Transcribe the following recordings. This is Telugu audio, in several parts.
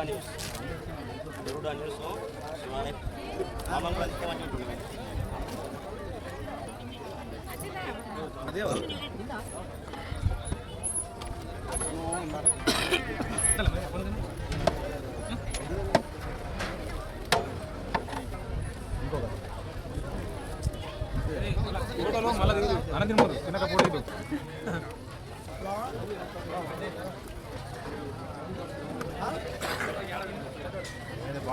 గరుడా న్యూస్ గరుడా న్యూస్ శివాలయం మామూలు ప్రతిష్టం అన్నము వినబడది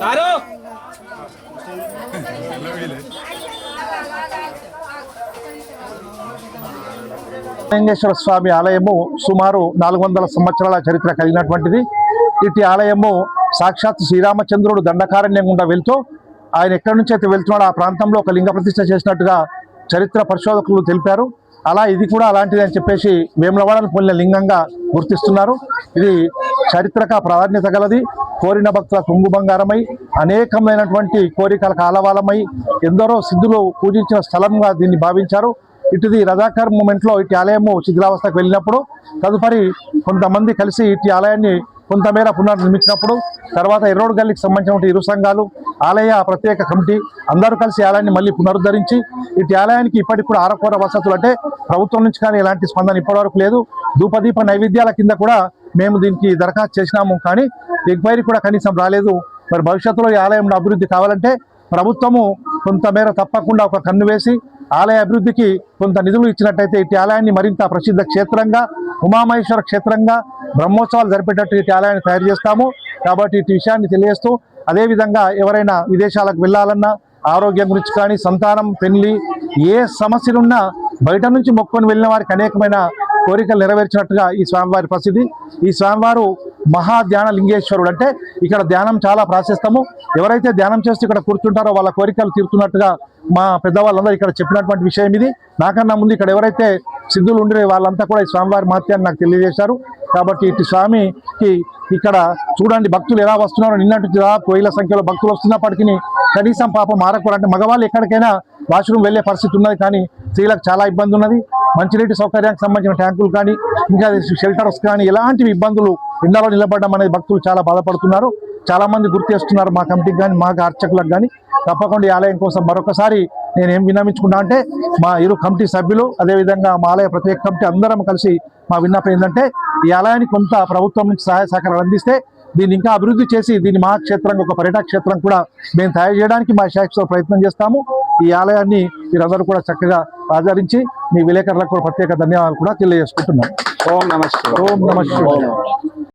సారు! లింగేశ్వర స్వామి ఆలయము సుమారు నాలుగు వందల సంవత్సరాల చరిత్ర కలిగినటువంటిది. ఇటు ఆలయము సాక్షాత్ శ్రీరామచంద్రుడు దండకారణ్యం గుండా వెళ్తూ ఆయన ఎక్కడి నుంచి అయితే వెళ్తున్నాడో ఆ ప్రాంతంలో ఒక లింగ ప్రతిష్ఠ చేసినట్టుగా చరిత్ర పరిశోధకులు తెలిపారు. అలా ఇది కూడా అలాంటిది అని చెప్పేసి వేములవాడను పొందిన లింగంగా గుర్తిస్తున్నారు. ఇది చారిత్రక ప్రాధాన్యత గలది. కోరిన భక్తుల కుంగు బంగారమై అనేకమైనటువంటి కోరికలకు ఆలవాలమై ఎందరో సిద్ధులు పూజించిన స్థలంగా దీన్ని భావించారు. ఇటుది రజాకర్ మూమెంట్లో ఇటు ఆలయము శిథిలావస్థకు వెళ్ళినప్పుడు తదుపరి కొంతమంది కలిసి ఇటు ఆలయాన్ని కొంతమేర పునర్నిర్మించినప్పుడు తర్వాత ఎర్రోడ్ గల్లీకి సంబంధించిన ఇరు సంఘాలు ఆలయ ప్రత్యేక కమిటీ అందరూ కలిసి ఆలయాన్ని మళ్ళీ పునరుద్ధరించి ఇటు ఆలయానికి ఇప్పటికి కూడా ఆరకూర వసతులు అంటే ప్రభుత్వం నుంచి కానీ ఎలాంటి స్పందన ఇప్పటివరకు లేదు. ధూపదీప నైవేద్యాల కింద కూడా మేము దీనికి దరఖాస్తు చేసినాము కానీ ఎంక్వైరీ కూడా కనీసం రాలేదు. మరి భవిష్యత్తులో ఈ ఆలయం అభివృద్ధి కావాలంటే ప్రభుత్వము కొంతమేర తప్పకుండా ఒక కన్ను వేసి ఆలయ అభివృద్ధికి కొంత నిధులు ఇచ్చినట్టయితే ఇటు ఆలయాన్ని మరింత ప్రసిద్ధ క్షేత్రంగా ఉమామహేశ్వర క్షేత్రంగా బ్రహ్మోత్సవాలు జరిపేటట్టు ఇటు ఆలయాన్ని తయారు చేస్తాము. కాబట్టి ఇటు విషయాన్ని తెలియజేస్తూ అదేవిధంగా ఎవరైనా విదేశాలకు వెళ్ళాలన్నా ఆరోగ్యం గురించి కానీ సంతానం పెళ్ళి ఏ సమస్యలున్నా బయట నుంచి మొక్కుకొని వెళ్ళిన వారికి అనేకమైన కోరికలు నెరవేర్చినట్టుగా ఈ స్వామివారి ప్రసిద్ధి. ఈ స్వామివారు మహా ధ్యాన లింగేశ్వరుడు అంటే ఇక్కడ ధ్యానం చాలా ప్రాశస్తము. ఎవరైతే ధ్యానం చేస్తూ ఇక్కడ కూర్చుంటారో వాళ్ళ కోరికలు తీరుతున్నట్టుగా మా పెద్దవాళ్ళందరూ ఇక్కడ చెప్పినటువంటి విషయం ఇది. నాకన్నా ముందు ఇక్కడ ఎవరైతే సిద్ధులు ఉండే వాళ్ళంతా కూడా ఈ స్వామివారి మహత్యాన్ని నాకు తెలియజేశారు. కాబట్టి ఇటు స్వామికి ఇక్కడ చూడండి భక్తులు ఎలా వస్తున్నారో. నిన్నటి దాదాపు వేల సంఖ్యలో భక్తులు వస్తున్నప్పటికీ కనీసం పాపం మారకూడదు అంటే మగవాళ్ళు ఎక్కడికైనా వాష్రూమ్ వెళ్ళే పరిస్థితి ఉన్నది కానీ స్త్రీలకు చాలా ఇబ్బంది ఉన్నది. మంచినీటి సౌకర్యానికి సంబంధించిన ట్యాంకులు కానీ ఇంకా షెల్టర్స్ కానీ ఎలాంటివి ఇబ్బందులు ఎండలో నిలబడడం అనేది భక్తులు చాలా బాధపడుతున్నారు. చాలా మంది గుర్తు చేస్తున్నారు మా కమిటీకి కానీ మా అర్చకులకు కానీ తప్పకుండా ఈ ఆలయం కోసం మరొకసారి నేను ఏం విన్నమించుకున్నా అంటే మా ఇరు కమిటీ సభ్యులు అదేవిధంగా మా ఆలయ ప్రత్యేక కమిటీ అందరం కలిసి మా విన్నపం ఏంటంటే ఈ ఆలయానికి కొంత ప్రభుత్వం నుంచి సహాయ సహకారాలు అందిస్తే దీన్ని ఇంకా అభివృద్ధి చేసి దీన్ని మా క్షేత్రంగా ఒక పర్యాటక క్షేత్రం కూడా మేము తయారు చేయడానికి మా శాఖతో ప్రయత్నం చేస్తాము. ఈ ఆలయాన్ని మీరందరూ కూడా చక్కగా ఆచరించి మీ విలేకరులకు కూడా ప్రత్యేక ధన్యవాదాలు కూడా తెలియజేసుకుంటున్నాం. ఓం నమ ఓం నమ